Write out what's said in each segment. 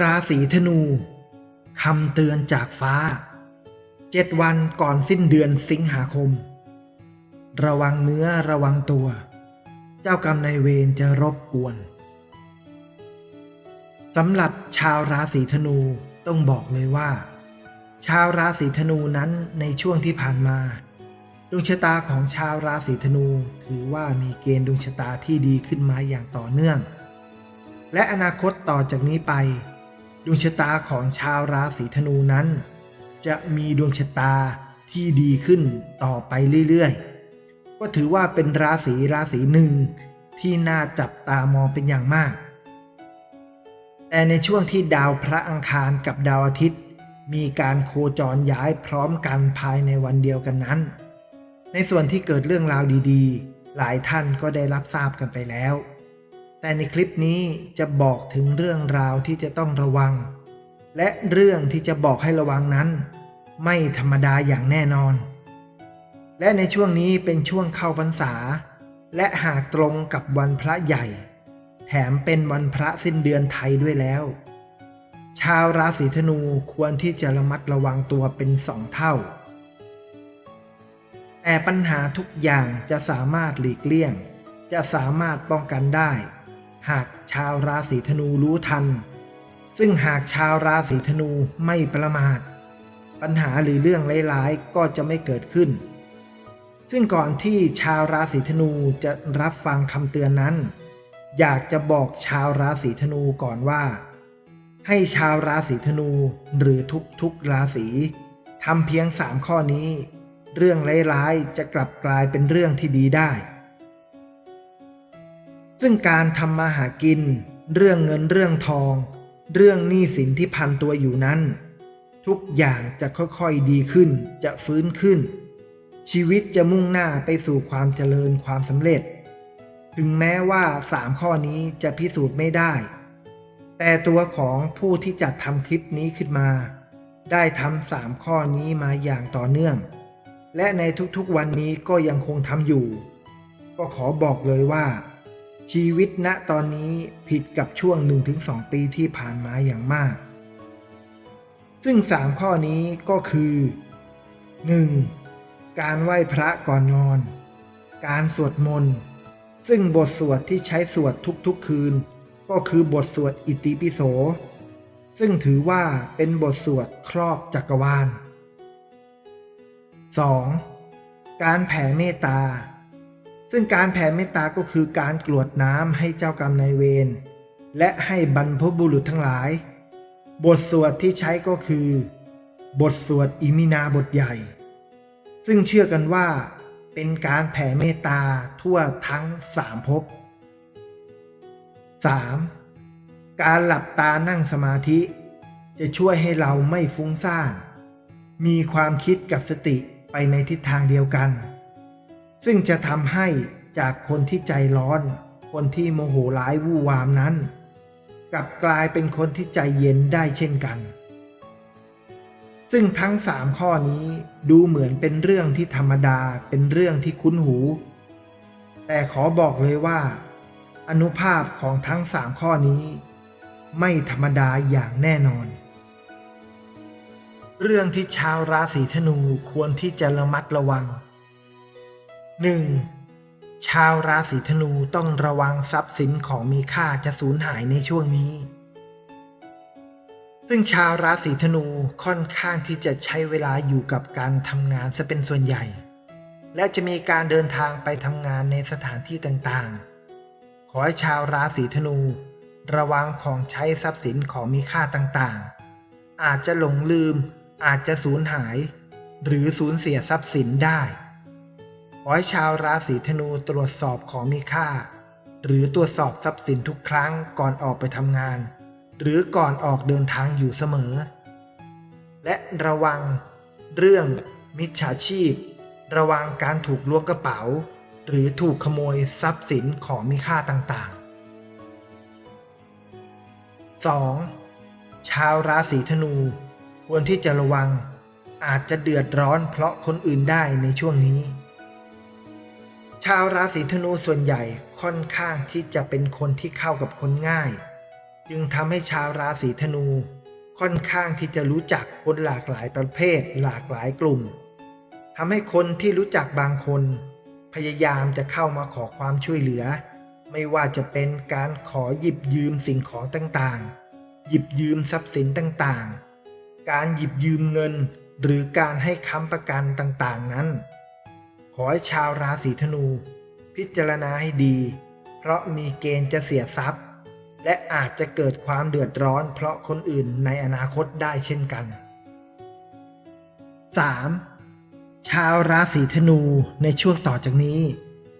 ราศีธนูคำเตือนจากฟ้าเจ็ดวันก่อนสิ้นเดือนสิงหาคม ระวังเนื้อระวังตัว เจ้ากรรมนายเวรจะรบกวนสำหรับชาวราศีธนูต้องบอกเลยว่า ชาวราศีธนูนั้นในช่วงที่ผ่านมาดวงชะตาของชาวราศีธนูถือว่ามีเกณฑ์ดวงชะตาที่ดีขึ้นมาอย่างต่อเนื่อง และอนาคตต่อจากนี้ไป ดวงชะตาของชาวราศีธนูนั้น จะมีดวงชะตาที่ดีขึ้นต่อไปเรื่อยๆ ก็ถือว่าเป็นราศีราศีหนึ่งที่น่าจับตามองเป็นอย่างมาก แต่ในช่วงที่ดาวพระอังคารกับดาวอาทิตย์ มีการโคจรย้ายพร้อมกันภายในวันเดียวกันนั้น ในส่วนที่เกิดเรื่องราวดีๆ หลายท่านก็ได้รับทราบกันไปแล้ว แต่ในคลิปนี้จะบอกถึงเรื่องราวที่จะต้องระวัง และเรื่องที่จะบอกให้ระวังนั้น ไม่ธรรมดาอย่างแน่นอน และในช่วงนี้เป็นช่วงเข้าพรรษา และหากตรงกับวันพระใหญ่ แถมเป็นวันพระสิ้นเดือนไทยด้วยแล้ว ชาวราศีธนูควรที่จะระมัดระวังตัวเป็นสองเท่า แต่ปัญหาทุกอย่างจะสามารถหลีกเลี่ยง จะสามารถป้องกันได้ หากชาวราศีธนูรู้ทัน ซึ่งหากชาวราศีธนูไม่ประมาท ปัญหาหรือเรื่องร้ายๆก็จะไม่เกิดขึ้น ซึ่งก่อนที่ชาวราศีธนูจะรับฟังคำเตือนนั้น อยากจะบอกชาวราศีธนูก่อนว่า ให้ชาวราศีธนูหรือทุกๆราศีทำเพียงสามข้อนี้ เรื่องร้ายๆจะกลับกลายเป็นเรื่องที่ดีได้ ซึ่งการทำมาหากิน เรื่องเงินเรื่องทอง เรื่องหนี้สินที่พันตัวอยู่นั้น ทุกอย่างจะค่อยๆดีขึ้นจะฟื้นขึ้น ชีวิตจะมุ่งหน้าไปสู่ความเจริญความสำเร็จ ถึงแม้ว่าสามข้อนี้จะพิสูจน์ไม่ได้ แต่ตัวของผู้ที่จัดทำคลิปนี้ขึ้นมา ได้ทำสามข้อนี้มาอย่างต่อเนื่อง และในทุกๆวันนี้ก็ยังคงทำอยู่ ก็ขอบอกเลยว่า ชีวิตณตอนนี้ผิดกับช่วง 1-2 ปีที่ผ่านมาอย่างมาก ซึ่ง 3 ข้อนี้ก็คือ 1. การไหว้พระก่อนนอน การสวดมนต์ ซึ่งบทสวดที่ใช้สวดทุกๆคืน ก็คือบทสวดอิติปิโส ซึ่งถือว่าเป็นบทสวดครอบจักรวาล 2. การแผ่เมตตา ซึ่งการแผ่เมตตาก็คือการกรวดน้ำให้เจ้ากรรมนายเวรและให้บรรพบุรุษทั้งหลาย บทสวดที่ใช้ก็คือ บทสวดอิมินาบทใหญ่ ซึ่งเชื่อกันว่า เป็นการแผ่เมตตาทั่วทั้งสามภพ 3. การหลับตานั่งสมาธิ จะช่วยให้เราไม่ฟุ้งซ่าน มีความคิดกับสติไปในทิศทางเดียวกัน ซึ่งจะทำให้จากคนที่ใจร้อน คนที่โมโหร้ายวู่วามนั้น กลับกลายเป็นคนที่ใจเย็นได้เช่นกัน ซึ่งทั้งสามข้อนี้ดูเหมือนเป็นเรื่องที่ธรรมดาเป็นเรื่องที่คุ้นหู แต่ขอบอกเลยว่า อนุภาพของทั้งสามข้อนี้ ไม่ธรรมดาอย่างแน่นอนเรื่องที่ชาวราศีธนูควรที่จะระมัดระวัง 1. ชาวราศีธนูต้องระวังทรัพย์สินของมีค่าจะสูญหายในช่วงนี้ ซึ่งชาวราศีธนูค่อนข้างที่จะใช้เวลาอยู่กับการทำงานซะเป็นส่วนใหญ่ และจะมีการเดินทางไปทำงานในสถานที่ต่างๆ ขอให้ชาวราศีธนู ระวังของใช้ทรัพย์สินของมีค่าต่างๆ อาจจะหลงลืม อาจจะสูญหาย หรือสูญเสียทรัพย์สินได้ ให้ชาวราศีธนูตรวจสอบของมีค่า หรือตรวจสอบทรัพย์สินทุกครั้งก่อนออกไปทำงาน หรือก่อนออกเดินทางอยู่เสมอ และระวัง เรื่อง มิจฉาชีพ ระวังการถูกล้วงกระเป๋า หรือถูกขโมยทรัพย์สินของมีค่าต่างๆ 2. ชาวราศีธนู ควรที่จะระวังอาจจะเดือดร้อนเพราะคนอื่นได้ในช่วงนี้ ชาวราศีธนูส่วนใหญ่ค่อนข้างที่จะเป็นคนที่เข้ากับคนง่าย จึงทำให้ชาวราศีธนู ค่อนข้างที่จะรู้จักคนหลากหลายประเภท หลากหลายกลุ่มทำให้คนที่รู้จักบางคน พยายามจะเข้ามาขอความช่วยเหลือ ไม่ว่าจะเป็นการขอหยิบยืมสิ่งของต่างๆ หยิบยืมทรัพย์สินต่างๆ การหยิบยืมเงิน หรือการให้ค้ำประกันต่างๆนั้น ขอให้ชาวราศีธนู พิจารณาให้ดี เพราะมีเกณฑ์จะเสียทรัพย์ และอาจจะเกิดความเดือดร้อน เพราะคนอื่นในอนาคตได้เช่นกัน 3. ชาวราศีธนูในช่วงต่อจากนี้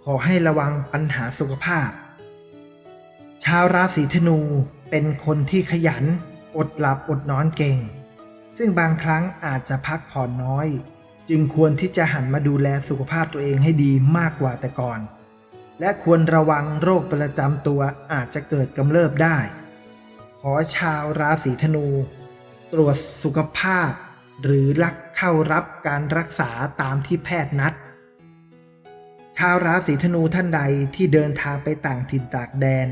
ขอให้ระวังปัญหาสุขภาพ ชาวราศีธนูเป็นคนที่ขยัน อดหลับอดนอนเก่ง ซึ่งบางครั้งอาจจะพักผ่อนน้อย จึงควรที่จะหันมาดูแลสุขภาพตัวเองให้ดีมากกว่าแต่ก่อน และควรระวังโรคประจำตัวอาจจะเกิดกำเริบได้ ขอชาวราศีธนู ตรวจสุขภาพ หรือรักเข้ารับการรักษาตามที่แพทย์นัด ชาวราศีธนูท่านใดที่เดินทางไปต่างถิ่นตากแดน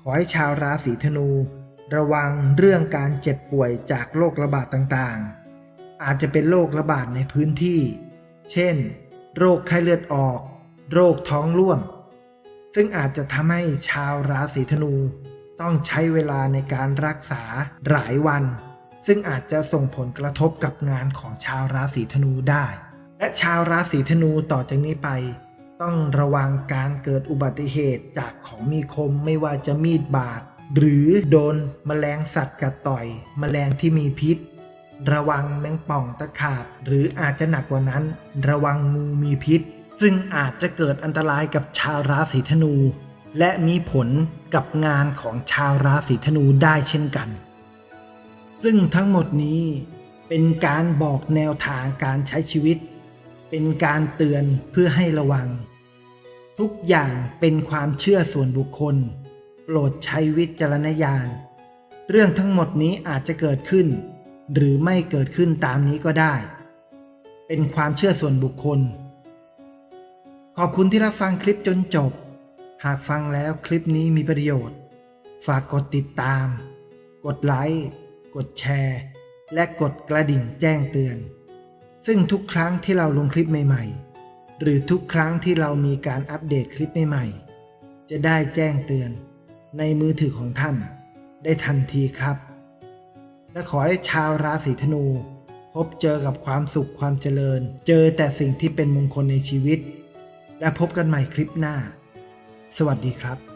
ขอให้ชาวราศีธนู ระวังเรื่องการเจ็บป่วยจากโรคระบาดต่างๆ อาจจะเป็นโรคระบาดในพื้นที่ เช่น โรคไข้เลือดออก โรคท้องร่วง ซึ่งอาจจะทำให้ชาวราศีธนู ต้องใช้เวลาในการรักษาหลายวัน ซึ่งอาจจะส่งผลกระทบกับงานของชาวราศีธนูได้ และชาวราศีธนูต่อจากนี้ไป ต้องระวังการเกิดอุบัติเหตุจากของมีคมไม่ว่าจะมีดบาดหรือโดนแมลงสัตว์กัดต่อยแมลงที่มีพิษ ระวังแมงป่องตะขาบ หรืออาจจะหนักกว่านั้น ระวังงูมีพิษ ซึ่งอาจจะเกิดอันตรายกับชาวราศีธนู และมีผลกับงานของชาวราศีธนูได้เช่นกัน ซึ่งทั้งหมดนี้เป็นการบอกแนวทางการใช้ชีวิต เป็นการเตือนเพื่อให้ระวัง ทุกอย่างเป็นความเชื่อส่วนบุคคล โปรดใช้วิจารณญาณ เรื่องทั้งหมดนี้อาจจะเกิดขึ้น หรือไม่เกิดขึ้นตามนี้ก็ได้ เป็นความเชื่อส่วนบุคคล ขอบคุณที่รับฟังคลิปจนจบ หากฟังแล้วคลิปนี้มีประโยชน์ ฝากกดติดตาม กดไลค์ กดแชร์ และกดกระดิ่งแจ้งเตือน ซึ่งทุกครั้งที่เราลงคลิปใหม่ๆ หรือทุกครั้งที่เรามีการอัปเดตคลิปใหม่ๆ จะได้แจ้งเตือนในมือถือของท่าน ได้ทันทีครับ และขอให้ชาวราศีธนู พบเจอกับความสุขความเจริญ เจอแต่สิ่งที่เป็นมงคลในชีวิต และพบกันใหม่คลิปหน้า สวัสดีครับ